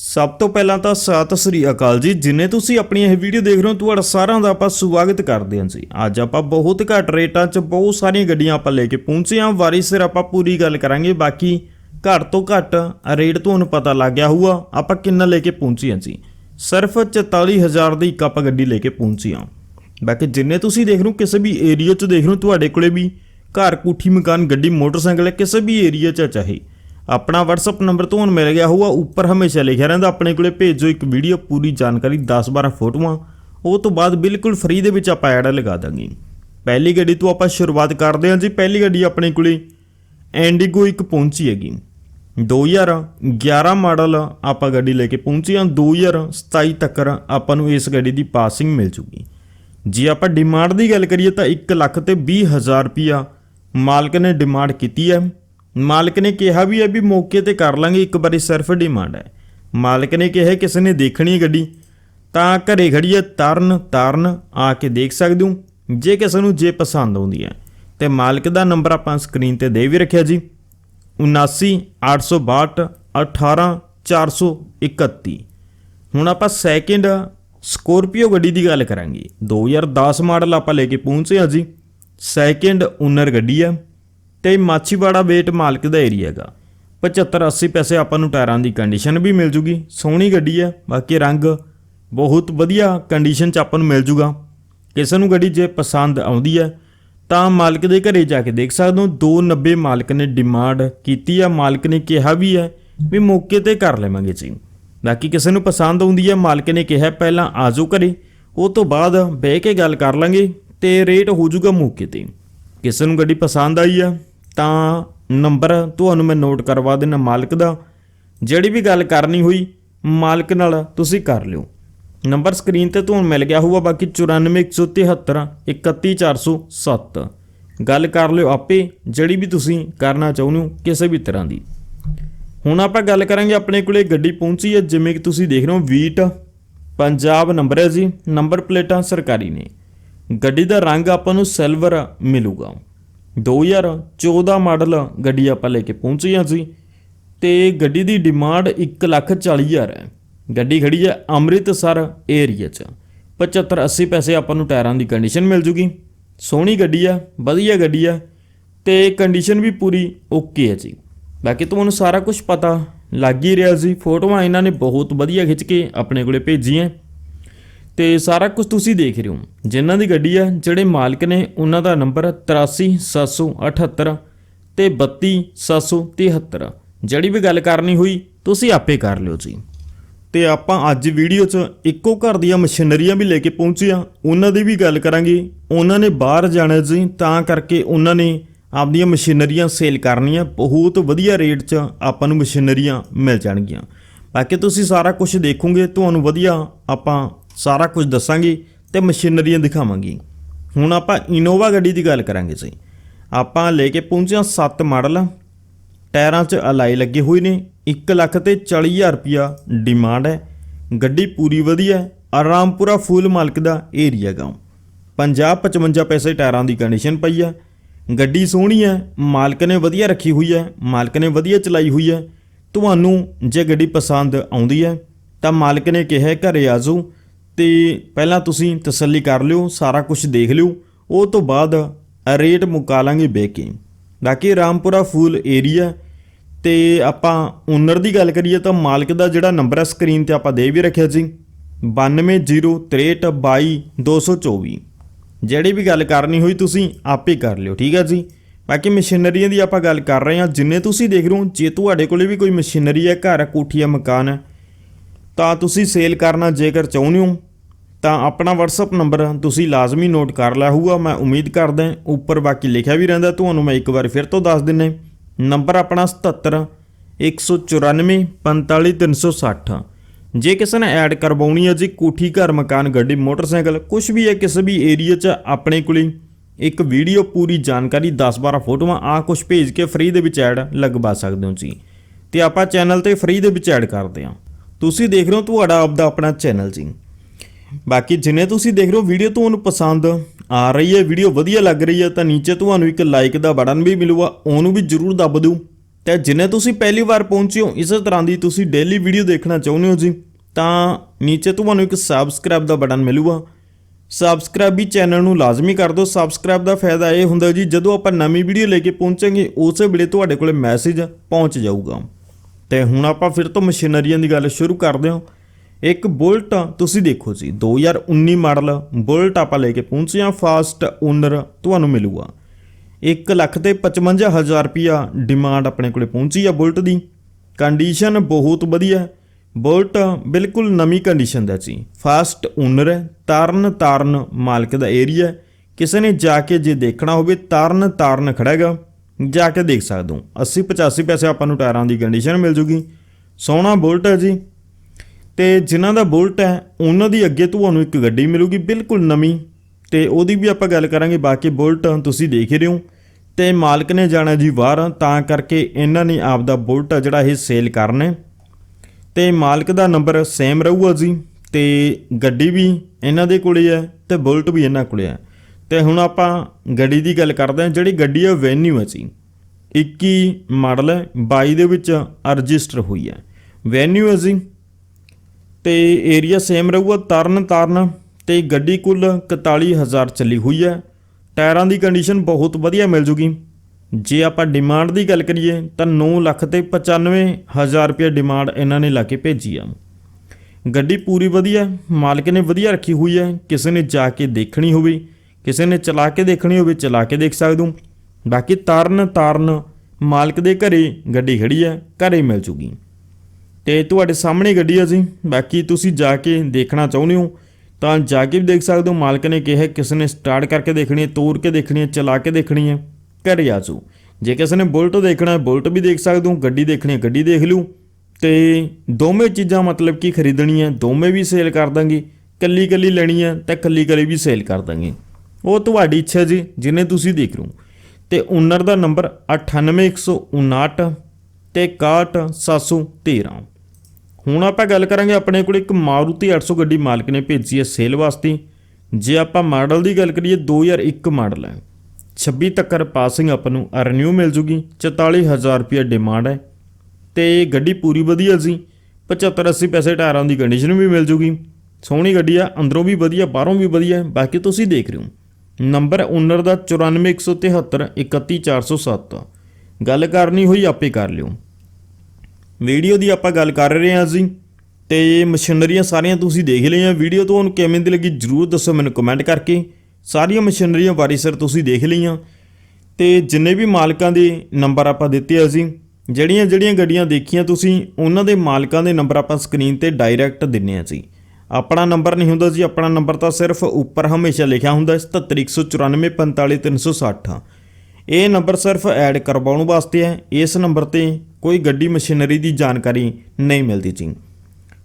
ਸਭ ਤੋਂ ਪਹਿਲਾਂ ਤਾਂ ਸਤਿ ਸ੍ਰੀ ਅਕਾਲ ਜੀ। ਜਿੰਨੇ ਤੁਸੀਂ ਆਪਣੀ ਇਹ ਵੀਡੀਓ ਦੇਖ ਰਹੇ ਹੋ ਤੁਹਾਡਾ ਸਾਰਿਆਂ ਦਾ ਆਪਾਂ ਸਵਾਗਤ ਕਰਦੇ ਹਾਂ ਜੀ। ਅੱਜ ਆਪਾਂ ਬਹੁਤ ਘੱਟ ਰੇਟਾਂ 'ਚ ਬਹੁਤ ਸਾਰੀਆਂ ਗੱਡੀਆਂ ਆਪਾਂ ਲੈ ਕੇ ਪਹੁੰਚੇ ਹਾਂ। ਵਾਰੀ ਸਿਰ ਆਪਾਂ ਪੂਰੀ ਗੱਲ ਕਰਾਂਗੇ। ਬਾਕੀ ਘੱਟ ਤੋਂ ਘੱਟ ਰੇਟ ਤੁਹਾਨੂੰ ਪਤਾ ਲੱਗ ਗਿਆ ਹੋਊਗਾ। ਆਪਾਂ ਕਿੰਨਾ ਲੈ ਕੇ ਪਹੁੰਚੇ ਹਾਂ ਜੀ। ਸਿਰਫ 44000 ਦੀ ਇੱਕ ਆਪਾਂ ਗੱਡੀ ਲੈ ਕੇ ਪਹੁੰਚੇ ਹਾਂ। ਬਾਕੀ ਜਿੰਨੇ ਤੁਸੀਂ ਦੇਖ ਰਹੇ ਹੋ ਕਿਸੇ ਵੀ ਏਰੀਆ 'ਚ ਦੇਖ ਰਹੇ ਹੋ ਤੁਹਾਡੇ ਕੋਲੇ ਵੀ ਘਰ ਕੋਠੀ ਮਕਾਨ ਗੱਡੀ ਮੋਟਰਸਾਈਕਲ ਹੈ, ਕਿਸੇ ਵੀ ਏਰੀਆ 'ਚ ਚਾਹੇ। ਆਪਣਾ WhatsApp ਨੰਬਰ ਤੁਹਾਨੂੰ ਮਿਲ ਗਿਆ ਹੋਊਗਾ। ਉੱਪਰ ਹਮੇਸ਼ਾ ਲਿਖਿਆ ਰਹਿੰਦਾ, ਆਪਣੇ ਕੋਲੇ ਭੇਜੋ ਇੱਕ ਵੀਡੀਓ ਪੂਰੀ ਜਾਣਕਾਰੀ 10-12 ਫੋਟੋਆਂ। ਉਹ ਤੋਂ ਬਾਅਦ ਬਿਲਕੁਲ ਫ੍ਰੀ ਦੇ ਵਿੱਚ ਆਪਾਂ ਐਡ ਲਗਾ ਦਾਂਗੇ। ਪਹਿਲੀ ਗੱਡੀ ਤੋਂ ਆਪਾਂ ਸ਼ੁਰੂਆਤ ਕਰਦੇ ਹਾਂ ਜੀ। ਪਹਿਲੀ ਗੱਡੀ ਆਪਣੇ ਕੋਲੇ ਐਂਡੀਗੋ ਇੱਕ ਪਹੁੰਚੀ ਹੈਗੀ। 2011 ਮਾਡਲ ਆਪਾਂ ਗੱਡੀ ਲੈ ਕੇ ਪਹੁੰਚੇ ਹਾਂ। 2027 ਤੱਕ ਆਪਾਂ ਨੂੰ ਇਸ ਗੱਡੀ ਦੀ ਪਾਸਿੰਗ ਮਿਲ ਜੂਗੀ। ਜੇ ਆਪਾਂ ਡਿਮਾਂਡ ਦੀ ਗੱਲ ਕਰੀਏ ਤਾਂ 1 ਲੱਖ ਤੇ 20 ਹਜ਼ਾਰ ਰੁਪਿਆ ਮਾਲਕ ਨੇ ਡਿਮਾਂਡ ਕੀਤੀ ਹੈ। ਮਾਲਕ ਨੇ ਕਿਹਾ ਵੀ ਹੈ ਵੀ ਮੌਕੇ ਤੇ ਕਰ ਲਾਂਗੇ, ਇੱਕ ਵਾਰੀ ਸਿਰਫ ਡਿਮਾਂਡ ਹੈ। ਮਾਲਕ ਨੇ ਕਿਹਾ ਕਿਸੇ ਨੇ ਦੇਖਣੀ ਗੱਡੀ, ਤਾਂ ਘਰੇ ਖੜੀ ਹੈ ਤਰਨ ਤਰਨ ਆ ਕੇ ਦੇਖ ਸਕਦੇ ਹੋ, ਜੇ ਕਿਸੇ ਨੂੰ ਜੇ ਪਸੰਦ ਆਉਂਦੀ ਹੈ। ਤੇ ਮਾਲਕ ਦਾ ਨੰਬਰ ਆਪਾਂ ਸਕਰੀਨ ਤੇ ਦੇ ਵੀ ਰੱਖਿਆ ਜੀ 79862 18431 ਹੁਣ ਆਪਾਂ ਸੈਕਿੰਡ ਸਕੋਰਪੀਓ ਗੱਡੀ ਦੀ ਗੱਲ ਕਰਾਂਗੇ। 2010 ਮਾਡਲ ਆਪਾਂ ਲੈ ਕੇ ਪਹੁੰਚੇ ਹਾਂ ਜੀ। ਸੈਕਿੰਡ ਓਨਰ ਗੱਡੀ ਆ ਤੇ ਮਾਛੀਵਾੜਾ ਵੇਟ ਮਾਲਕ ਦਾ ਏਰੀਆ ਹੈਗਾ। 75 80 ਪੈਸੇ ਆਪਾਂ ਨੂੰ ਟਾਇਰਾਂ ਦੀ ਕੰਡੀਸ਼ਨ ਵੀ ਮਿਲ ਜੂਗੀ। ਸੋਹਣੀ ਗੱਡੀ ਹੈ, ਬਾਕੀ ਰੰਗ ਬਹੁਤ ਵਧੀਆ ਕੰਡੀਸ਼ਨ ਚ ਆਪਾਂ ਨੂੰ ਮਿਲ ਜੂਗਾ। ਕਿਸੇ ਨੂੰ ਗੱਡੀ ਜੇ ਪਸੰਦ ਆਉਂਦੀ ਹੈ, ਤਾਂ ਮਾਲਕ ਦੇ ਘਰੇ ਜਾ ਕੇ ਦੇਖ ਸਕਦੇ ਹੋ। 290 ਮਾਲਕ ਨੇ ਡਿਮਾਂਡ ਕੀਤੀ ਆ। ਮਾਲਕ ਨੇ ਕਿਹਾ ਵੀ ਹੈ ਵੀ ਮੌਕੇ ਤੇ ਕਰ ਲਵਾਂਗੇ ਜੀ। ਬਾਕੀ ਕਿਸੇ ਨੂੰ ਪਸੰਦ ਆਉਂਦੀ ਹੈ, ਮਾਲਕ ਨੇ ਕਿਹਾ ਪਹਿਲਾਂ ਆਜੋ ਘਰੇ, ਉਹ ਤੋਂ ਬਾਅਦ ਬਹਿ ਕੇ ਗੱਲ ਕਰ ਲਾਂਗੇ ਤੇ ਰੇਟ ਹੋ ਜਾਊਗਾ ਮੌਕੇ ਤੇ। ਕਿਸੇ ਨੂੰ ਗੱਡੀ ਪਸੰਦ ਆਈ ਆ ਤਾਂ ਨੰਬਰ ਤੁਹਾਨੂੰ ਮੈਂ ਨੋਟ ਕਰਵਾ ਦੇਣਾ ਮਾਲਕ ਦਾ। ਜਿਹੜੀ ਵੀ ਗੱਲ ਕਰਨੀ ਹੋਈ, ਮਾਲਕ ਨਾਲ ਤੁਸੀਂ ਕਰ ਲਿਓ। ਨੰਬਰ ਸਕਰੀਨ ਤੇ ਤੁਹਾਨੂੰ ਮਿਲ ਗਿਆ ਹੋਊਗਾ, ਬਾਕੀ 94173 31407 ਗੱਲ ਕਰ ਲਿਓ ਆਪੇ, ਜਿਹੜੀ ਵੀ ਤੁਸੀਂ ਕਰਨਾ ਚਾਹੁੰਦੇ ਹੋ, ਕਿਸੇ ਵੀ ਤਰ੍ਹਾਂ ਦੀ। ਹੁਣ ਆਪਾਂ ਗੱਲ ਕਰਾਂਗੇ ਆਪਣੇ ਕੋਲੇ ਗੱਡੀ ਪਹੁੰਚੀ ਹੈ, ਜਿਵੇਂ ਕਿ ਤੁਸੀਂ ਦੇਖ ਰਹੇ ਹੋ, ਵੀਟ ਪੰਜਾਬ ਨੰਬਰ ਹੈ ਜੀ, ਨੰਬਰ ਪਲੇਟਾਂ ਸਰਕਾਰੀ ਨੇ। ਗੱਡੀ ਦਾ ਰੰਗ ਆਪਾਂ ਨੂੰ ਸਿਲਵਰ ਮਿਲੂਗਾ। 2014 ਮਾਡਲ ਗੱਡੀ ਆਪਾਂ ਲੈ ਕੇ ਪਹੁੰਚੇ ਹਾਂ ਜੀ ਤੇ ਗੱਡੀ ਦੀ ਡਿਮਾਂਡ 140000 ਹੈ। ਗੱਡੀ ਖੜੀ ਹੈ ਅੰਮ੍ਰਿਤਸਰ ਏਰੀਆ 'ਚ। 75 80 ਪੈਸੇ ਆਪਾਂ ਨੂੰ ਟਾਇਰਾਂ ਦੀ ਕੰਡੀਸ਼ਨ ਮਿਲ ਜੂਗੀ। ਸੋਹਣੀ ਗੱਡੀ ਆ ਵਧੀਆ ਗੱਡੀ ਆ ਤੇ ਕੰਡੀਸ਼ਨ ਵੀ ਪੂਰੀ ਓਕੇ ਹੈ ਜੀ। ਬਾਕੀ ਤੁਹਾਨੂੰ ਸਾਰਾ ਕੁਝ ਪਤਾ ਲੱਗ ਹੀ ਰਿਹਾ ਜੀ ਫੋਟੋਆਂ ਇਹਨਾਂ ਨੇ ਬਹੁਤ ਵਧੀਆ ਖਿੱਚ ਕੇ ਆਪਣੇ ਕੋਲੇ ਭੇਜੀਆਂ। ਤੇ ਸਾਰਾ ਕੁਝ ਤੁਸੀਂ ਦੇਖ ਰਹੇ ਹੋ। ਜਿਨ੍ਹਾਂ ਦੀ ਗੱਡੀ ਆ, ਜਿਹੜੇ ਮਾਲਕ ਨੇ, ਉਹਨਾਂ ਦਾ ਨੰਬਰ 83778 ਤੇ 32773 ਜਿਹੜੀ ਵੀ ਗੱਲ ਕਰਨੀ ਹੋਈ, ਤੁਸੀਂ ਆਪੇ ਕਰ ਲਿਓ ਜੀ। ਤੇ ਆਪਾਂ ਅੱਜ ਵੀਡੀਓ 'ਚ ਇੱਕੋ ਘਰ ਦੀਆਂ ਮਸ਼ੀਨਰੀਆਂ ਵੀ ਲੈ ਕੇ ਪਹੁੰਚੀਆਂ ਉਹਨਾਂ ਦੀ ਵੀ ਗੱਲ ਕਰਾਂਗੇ। ਉਹਨਾਂ ਨੇ ਬਾਹਰ ਜਾਣਾ ਜੀ, ਤਾਂ ਕਰਕੇ ਉਹਨਾਂ ਨੇ ਆਪਦੀਆਂ ਮਸ਼ੀਨਰੀਆਂ ਸੇਲ ਕਰਨੀਆਂ। ਬਹੁਤ ਵਧੀਆ ਰੇਟ 'ਚ ਆਪਾਂ ਨੂੰ ਮਸ਼ੀਨਰੀਆਂ ਮਿਲ ਜਾਣਗੀਆਂ। ਬਾਕੀ ਤੁਸੀਂ ਸਾਰਾ ਕੁਝ ਦੇਖੋਗੇ, ਤੁਹਾਨੂੰ ਵਧੀਆ ਆਪਾਂ ਸਾਰਾ ਕੁਝ ਦੱਸਾਂਗੇ ਤੇ ਮਸ਼ੀਨਰੀਆਂ ਦਿਖਾਵਾਂਗੇ। ਹੁਣ ਆਪਾਂ ਇਨੋਵਾ ਗੱਡੀ ਦੀ ਗੱਲ ਕਰਾਂਗੇ ਜੀ। ਆਪਾਂ ਲੈ ਕੇ ਪਹੁੰਚਿਆ ਹਾਂ 7 ਮਾਡਲ। ਟਾਇਰਾਂ 'ਚ ਅਲਾਈ ਲੱਗੇ ਹੋਏ ਨੇ। 1 ਲੱਖ ਤੇ 40000 ਰੁਪਿਆ ਡਿਮਾਂਡ ਹੈ। ਗੱਡੀ ਪੂਰੀ ਵਧੀਆ ਆਰਾਮਪੁਰਾ ਫੁੱਲ ਮਾਲਕ ਦਾ ਏਰੀਆ ਗਾਉਂ। 50 55 ਪੈਸੇ ਟਾਇਰਾਂ ਦੀ ਕੰਡੀਸ਼ਨ ਪਈ ਹੈ ਗੱਡੀ ਸੋਹਣੀ ਹੈ। ਮਾਲਕ ਨੇ ਵਧੀਆ ਰੱਖੀ ਹੋਈ ਹੈ। ਮਾਲਕ ਨੇ ਵਧੀਆ ਚਲਾਈ ਹੋਈ ਹੈ। ਤੁਹਾਨੂੰ ਜੇ ਗੱਡੀ ਪਸੰਦ ਆਉਂਦੀ ਹੈ ਤਾਂ ਮਾਲਕ ਨੇ ਕਿਹਾ ਘਰੇ ਆ ਜਾਓ। ਤੇ ਪਹਿਲਾਂ ਤੁਸੀਂ ਤਸੱਲੀ ਕਰ ਲਿਓ, ਸਾਰਾ ਕੁਝ ਦੇਖ ਲਿਓ। ਉਹ ਤੋਂ ਬਾਅਦ ਰੇਟ ਮੁਕਾ ਲਾਂਗੇ ਬਹਿ ਬਾਕੀ ਰਾਮਪੁਰਾ ਫੂਲ ਏਰੀਆ ਤੇ ਆਪਾਂ ਓਨਰ ਦੀ ਗੱਲ ਕਰੀਏ ਤਾਂ ਮਾਲਕ ਦਾ ਜਿਹੜਾ ਨੰਬਰ ਹੈ, ਸਕਰੀਨ ਤੇ ਆਪਾਂ ਦੇ ਵੀ ਰੱਖਿਆ ਜੀ 9203622224 ਜਿਹੜੀ ਵੀ ਗੱਲ ਕਰਨੀ ਹੋਈ ਤੁਸੀਂ ਆਪੇ ਕਰ ਲਿਓ, ਠੀਕ ਹੈ ਜੀ? ਬਾਕੀ ਮਸ਼ੀਨਰੀਆਂ ਦੀ ਆਪਾਂ ਗੱਲ ਕਰ ਰਹੇ ਹਾਂ। ਜਿੰਨੇ ਤੁਸੀਂ ਦੇਖ ਰਹੇ ਹੋ, ਜੇ ਤੁਹਾਡੇ ਕੋਲੇ ਵੀ ਕੋਈ ਮਸ਼ੀਨਰੀ ਹੈ, ਘਰ ਕੋਠੀ ਹੈ ਮਕਾਨ ਹੈ, ਤਾਂ ਤੁਸੀਂ ਸੇਲ ਕਰਨਾ ਜੇਕਰ ਚਾਹੁੰਦੇ ਹੋ। ਤਾਂ ਆਪਣਾ WhatsApp ਨੰਬਰ ਤੁਸੀਂ ਲਾਜ਼ਮੀ ਨੋਟ ਕਰ ਲਿਆ ਹੋਊਗਾ, ਮੈਂ ਉਮੀਦ ਕਰਦਾ ਉੱਪਰ ਬਾਕੀ ਲਿਖਿਆ ਵੀ ਰਹਿੰਦਾ, ਤੁਹਾਨੂੰ ਮੈਂ ਇੱਕ ਵਾਰ ਫਿਰ ਤੋਂ ਦੱਸ ਦਿੰਨੇ ਨੰਬਰ ਆਪਣਾ 77 194 45360 ਜੇ ਕਿਸੇ ਨੇ ਐਡ ਕਰਵਾਉਣੀ ਹੈ ਜੀ, ਕੋਠੀ, ਘਰ, ਮਕਾਨ, ਗੱਡੀ, ਮੋਟਰਸਾਈਕਲ ਕੁਝ ਵੀ ਹੈ ਕਿਸੇ ਵੀ ਏਰੀਆ 'ਚ ਆਪਣੇ ਕੋਲੇ, ਇੱਕ ਵੀਡੀਓ ਪੂਰੀ ਜਾਣਕਾਰੀ 10-12 ਫੋਟੋਆਂ ਆ ਕੁਝ ਭੇਜ ਕੇ ਫ੍ਰੀ ਦੇ ਵਿੱਚ ਐਡ ਲਗਵਾ ਸਕਦੇ ਹੋ ਜੀ। ਤੇ ਆਪਾਂ ਚੈਨਲ ਤੇ ਫ੍ਰੀ ਦੇ ਵਿੱਚ ਐਡ ਕਰਦੇ ਹਾਂ। ਤੁਸੀਂ ਦੇਖ ਰਹੇ ਹੋ ਤੁਹਾਡਾ ਆਪਦਾ ਆਪਣਾ ਚੈਨਲ ਜੀ। ਬਾਕੀ ਜਿੰਨੇ ਤੁਸੀਂ ਦੇਖ ਰਹੇ ਹੋ ਵੀਡੀਓ ਤੁਹਾਨੂੰ ਪਸੰਦ ਆ ਰਹੀ ਹੈ, ਵੀਡੀਓ ਵਧੀਆ ਲੱਗ ਰਹੀ ਹੈ ਤਾਂ ਨੀਚੇ ਤੁਹਾਨੂੰ ਇੱਕ ਲਾਈਕ ਦਾ ਬਟਨ ਵੀ ਮਿਲੂਗਾ, ਉਹਨੂੰ ਵੀ ਜਰੂਰ ਦੱਬ ਦਿਓ। ਤੇ ਜਿੰਨੇ ਤੁਸੀਂ ਪਹਿਲੀ ਵਾਰ ਪਹੁੰਚੇ ਹੋ, ਇਸੇ ਤਰ੍ਹਾਂ ਦੀ ਤੁਸੀਂ ਡੇਲੀ ਵੀਡੀਓ ਦੇਖਣਾ ਚਾਹੁੰਦੇ ਹੋ ਜੀ, ਤਾਂ ਨੀਚੇ ਤੁਹਾਨੂੰ ਇੱਕ ਸਬਸਕ੍ਰਾਈਬ ਦਾ ਬਟਨ ਮਿਲੂਗਾ। ਸਬਸਕ੍ਰਾਈਬ ਵੀ ਚੈਨਲ ਨੂੰ ਲਾਜ਼ਮੀ ਕਰ ਦਿਓ। ਸਬਸਕ੍ਰਾਈਬ ਦਾ ਫਾਇਦਾ ਇਹ ਹੁੰਦਾ ਜੀ, ਜਦੋਂ ਆਪਾਂ ਨਵੀਂ ਵੀਡੀਓ ਲੈ ਕੇ ਪਹੁੰਚਾਂਗੇ, ਉਸੇ ਵੇਲੇ ਤੁਹਾਡੇ ਕੋਲੇ ਮੈਸੇਜ ਪਹੁੰਚ ਜਾਊਗਾ। ਤੇ ਹੁਣ ਆਪਾਂ ਫਿਰ ਤੋਂ ਮਸ਼ੀਨਰੀਆਂ ਦੀ ਗੱਲ ਸ਼ੁਰੂ ਕਰਦੇ ਹਾਂ। ਇੱਕ ਬੁਲਟ ਤੁਸੀਂ ਦੇਖੋ ਜੀ 2019 ਮਾਡਲ, ਬੁਲਟ ਆਪਾਂ ਲੈ ਕੇ ਪਹੁੰਚੇ ਹਾਂ, ਫਾਸਟ ਓਨਰ ਤੁਹਾਨੂੰ ਮਿਲੂਗਾ। 1 ਲੱਖ ਤੇ 55000 ਰੁਪਿਆ ਡਿਮਾਂਡ ਆਪਣੇ ਕੋਲੇ ਪਹੁੰਚੀ ਆ ਬੁਲਟ ਦੀ। ਕੰਡੀਸ਼ਨ ਬਹੁਤ ਵਧੀਆ। ਬੁਲਟ ਬਿਲਕੁਲ ਨਵੀਂ ਕੰਡੀਸ਼ਨ ਦਾ ਜੀ। ਫਾਸਟ ਓਨਰ ਹੈ ਤਾਰਨ ਤਾਰਨ ਮਾਲਕ ਦਾ ਏਰੀਆ ਕਿਸੇ ਨੇ ਜਾ ਕੇ ਜੇ ਦੇਖਣਾ ਹੋਵੇ ਤਾਰਨ ਤਾਰਨ ਖੜਾ ਹੈਗਾ। ਜਾ ਕੇ ਦੇਖ ਸਕਦੇ ਹੋ। 80 85 ਪੈਸੇ ਆਪਾਂ ਨੂੰ ਟਾਇਰਾਂ ਦੀ ਕੰਡੀਸ਼ਨ ਮਿਲ ਜੂਗੀ। ਸੋਹਣਾ ਬੁਲਟ ਹੈ ਜੀ। ਤੇ ਜਿਨ੍ਹਾਂ ਦਾ ਬੁਲਟ ਹੈ, ਉਹਨਾਂ ਦੀ ਅੱਗੇ ਤੁਹਾਨੂੰ ਇੱਕ ਗੱਡੀ ਮਿਲੂਗੀ, ਬਿਲਕੁਲ ਨਵੀਂ। ਤੇ ਉਹਦੀ ਵੀ ਆਪਾਂ ਗੱਲ ਕਰਾਂਗੇ, ਬਾਕੀ ਬੁਲਟ ਤੁਸੀਂ ਦੇਖ ਰਹੇ ਹੋ। ਤੇ ਮਾਲਕ ਨੇ ਜਾਣਾ ਜੀ ਬਾਹਰ ਤਾਂ ਕਰਕੇ ਇਹਨਾਂ ਨੇ ਆਪ ਦਾ ਬੁਲਟ ਜਿਹੜਾ ਇਹ ਸੇਲ ਕਰਨਾ ਹੈ। ਤੇ ਮਾਲਕ ਦਾ ਨੰਬਰ ਸੇਮ ਰਹੂਗਾ ਜੀ, ਤੇ ਗੱਡੀ ਵੀ ਇਹਨਾਂ ਦੇ ਕੋਲੇ ਹੈ ਤੇ ਬੁਲਟ ਵੀ ਇਹਨਾਂ ਕੋਲੇ ਹੈ। ਤੇ ਹੁਣ ਆਪਾਂ ਗੱਡੀ ਦੀ ਗੱਲ ਕਰਦੇ ਹਾਂ, ਜਿਹੜੀ ਗੱਡੀ ਹੈ ਵੈਨਿਊ ਹੈ ਜੀ। 21 ਮਾਡਲ ਹੈ 22 ਦੇ ਵਿੱਚ ਰਜਿਸਟਰ ਹੋਈ ਹੈ। ਵੈਨਿਊ ਹੈ ਜੀ। ਤੇ ਏਰੀਆ ਸੇਮ ਰਹੂਗਾ, ਤਰਨ ਤਾਰਨ ਤੇ ਗੱਡੀ ਕੁੱਲ 41000 ਚੱਲੀ ਹੋਈ ਹੈ। ਟਾਇਰਾਂ ਦੀ ਕੰਡੀਸ਼ਨ ਬਹੁਤ ਵਧੀਆ ਮਿਲ ਜੂਗੀ। ਜੇ ਆਪਾਂ ਡਿਮਾਂਡ ਦੀ ਗੱਲ ਕਰੀਏ, ਤਾਂ 9 ਲੱਖ ਤੇ 95000 ਰੁਪਏ ਡਿਮਾਂਡ ਇਹਨਾਂ ਨੇ ਲਾ ਕੇ ਭੇਜੀ ਆ। ਗੱਡੀ ਪੂਰੀ ਵਧੀਆ, ਮਾਲਕ ਨੇ ਵਧੀਆ ਰੱਖੀ ਹੋਈ ਹੈ। ਕਿਸੇ ਨੇ ਜਾ ਕੇ ਦੇਖਣੀ ਹੋਵੇ, ਕਿਸੇ ਨੇ ਚਲਾ ਕੇ ਦੇਖਣੀ ਹੋਵੇ, ਚਲਾ ਕੇ ਦੇਖ ਸਕਦੇ ਬਾਕੀ ਤਾਰਨ ਤਾਰਨ ਮਾਲਕ ਦੇ ਘਰੇ ਗੱਡੀ ਖੜੀ ਹੈ, ਘਰੇ ਮਿਲ ਜੂਗੀ। ਤੇ ਤੁਹਾਡੇ ਸਾਹਮਣੇ ਗੱਡੀ ਆ ਜੀ। ਬਾਕੀ ਤੁਸੀਂ ਜਾ ਕੇ ਦੇਖਣਾ ਚਾਹੁੰਦੇ ਹੋ, ਤਾਂ ਜਾ ਕੇ ਵੀ ਦੇਖ ਸਕਦੇ ਹੋ। ਮਾਲਕ ਨੇ ਕਿਹਾ ਕਿਸੇ ਨੇ ਸਟਾਰਟ ਕਰਕੇ ਦੇਖਣੀ ਹੈ, ਤੋੜ ਕੇ ਦੇਖਣੀ ਹੈ, ਚਲਾ ਕੇ ਦੇਖਣੀ ਹੈ, ਘਰੇ ਆ ਜਾਓ। ਜੇ ਕਿਸੇ ਨੇ ਬੁਲਟ ਦੇਖਣਾ ਹੈ, ਬੁਲਟ ਵੀ ਦੇਖ ਸਕਦੇ ਹੋ, ਗੱਡੀ ਦੇਖਣੀ ਹੈ, ਗੱਡੀ ਦੇਖ ਲਿਓ। ਤੇ ਦੋਵੇਂ ਚੀਜ਼ਾਂ ਮਤਲਬ ਕਿ ਖਰੀਦਣੀ ਹੈ ਦੋਵੇਂ ਵੀ ਸੇਲ ਕਰ ਦਾਂਗੇ ਕੱਲੀ ਕੱਲੀ ਲੈਣੀ ਹੈ, ਤਾਂ ਕੱਲੀ ਕੱਲੀ ਵੀ ਸੇਲ ਕਰ ਦਾਂਗੇ। ਉਹ ਤੁਹਾਡੀ ਇੱਛਾ ਜੀ, ਜਿੰਨੇ ਤੁਸੀਂ ਦੇਖ ਲਓ ਤੇ ਓਨਰ ਦਾ ਨੰਬਰ 98159 ਤੇ 61713 ਹੁਣ ਆਪਾਂ ਗੱਲ ਕਰਾਂਗੇ ਆਪਣੇ ਕੋਲ ਇੱਕ ਮਾਰੂਤੀ 800 ਗੱਡੀ ਮਾਲਕ ਨੇ ਭੇਜੀ ਹੈ ਸੇਲ ਵਾਸਤੇ। ਜੇ ਆਪਾਂ ਮਾਡਲ ਦੀ ਗੱਲ ਕਰੀਏ 2001 ਮਾਡਲ ਹੈ। 26 ਤੱਕਰ ਪਾਸਿੰਗ ਆਪਾਂ ਨੂੰ ਰੀਨਿਊ ਮਿਲ ਜੂਗੀ 44000 ਰੁਪਏ ਡਿਮਾਂਡ ਹੈ। ਤੇ ਗੱਡੀ ਪੂਰੀ ਵਧੀਆ ਸੀ 75 80 ਪੈਸੇ ਟਾਇਰਾਂ ਦੀ ਕੰਡੀਸ਼ਨ ਵੀ ਮਿਲ ਜੂਗੀ। ਸੋਹਣੀ ਗੱਡੀ ਆ, ਅੰਦਰੋਂ ਵੀ ਵਧੀਆ, ਬਾਹਰੋਂ ਵੀ ਵਧੀਆ ਬਾਕੀ ਤੁਸੀਂ ਦੇਖ ਰਹੇ ਹੋ। ਨੰਬਰ ਓਨਰ ਦਾ 94173 31407 ਗੱਲ ਕਰਨੀ ਹੋਈ, ਆਪੇ ਕਰ ਲਿਓ। ਵੀਡੀਓ ਦੀ ਆਪਾਂ ਗੱਲ ਕਰ ਰਹੇ ਹਾਂ ਜੀ। ਤੇ ਮਸ਼ੀਨਰੀਆਂ ਸਾਰੀਆਂ ਤੁਸੀਂ ਦੇਖ ਲਈਆਂ। ਵੀਡੀਓ ਤੁਹਾਨੂੰ ਕਿਵੇਂ ਦੀ ਲੱਗੀ ਜਰੂਰ ਦੱਸੋ ਮੈਨੂੰ ਕਮੈਂਟ ਕਰਕੇ। ਸਾਰੀਆਂ ਮਸ਼ੀਨਰੀਆਂ ਬਾਰੇ ਸਰ ਤੁਸੀਂ ਦੇਖ ਲਈਆਂ। ਤੇ ਜਿੰਨੇ ਵੀ ਮਾਲਕਾਂ ਦੇ ਨੰਬਰ ਆਪਾਂ ਦਿੱਤੇ ਆ ਜੀ, ਜਿਹੜੀਆਂ ਜਿਹੜੀਆਂ ਗੱਡੀਆਂ ਦੇਖੀਆਂ ਤੁਸੀਂ, ਉਹਨਾਂ ਦੇ ਮਾਲਕਾਂ ਦੇ ਨੰਬਰ ਆਪਾਂ ਸਕਰੀਨ ਤੇ ਡਾਇਰੈਕਟ ਦਿੰਨੇ ਆ ਜੀ। ਆਪਣਾ ਨੰਬਰ ਨਹੀਂ ਹੁੰਦਾ ਜੀ, ਆਪਣਾ ਨੰਬਰ ਤਾਂ ਸਿਰਫ ਉੱਪਰ ਹਮੇਸ਼ਾ ਲਿਖਿਆ ਹੁੰਦਾ 7714945360 ਇਹ ਨੰਬਰ ਸਿਰਫ ਐਡ ਕਰਵਾਉਣ ਵਾਸਤੇ ਹੈ। ਇਸ ਨੰਬਰ ਤੇ ਕੋਈ ਗੱਡੀ ਮਸ਼ੀਨਰੀ ਦੀ ਜਾਣਕਾਰੀ ਨਹੀਂ ਮਿਲਦੀ ਜੀ।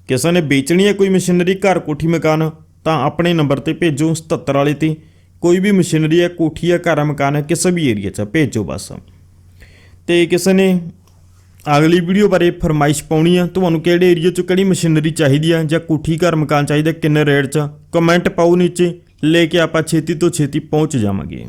ਕਿਸੇ ਨੇ ਵੇਚਣੀ ਹੈ ਕੋਈ ਮਸ਼ੀਨਰੀ ਘਰ ਕੋਠੀ ਮਕਾਨ, ਤਾਂ ਆਪਣੇ ਨੰਬਰ ਤੇ ਭੇਜੋ 77 ਵਾਲੇ ਤੇ ਕੋਈ ਵੀ ਮਸ਼ੀਨਰੀ ਹੈ, ਕੋਠੀ ਹੈ, ਘਰ ਮਕਾਨ ਹੈ, ਕਿਸੇ ਵੀ ਏਰੀਆ 'ਚ ਭੇਜੋ ਬਸ। ਤੇ ਕਿਸੇ ਨੇ ਅਗਲੀ ਵੀਡੀਓ ਬਾਰੇ ਫਰਮਾਇਸ਼ ਪਾਉਣੀ ਆ, ਤੁਹਾਨੂੰ ਕਿਹੜੇ ਏਰੀਆ 'ਚ ਕਿਹੜੀ ਮਸ਼ੀਨਰੀ ਚਾਹੀਦੀ ਆ, ਜਾਂ ਕੋਠੀ, ਘਰ ਮਕਾਨ ਚਾਹੀਦਾ ਕਿੰਨੇ ਰੇਟ 'ਚ ਕਮੈਂਟ ਪਾਓ ਨੀਚੇ, ਲੈ ਕੇ ਆਪਾਂ ਛੇਤੀ ਤੋਂ ਛੇਤੀ ਪਹੁੰਚ ਜਾਵਾਂਗੇ।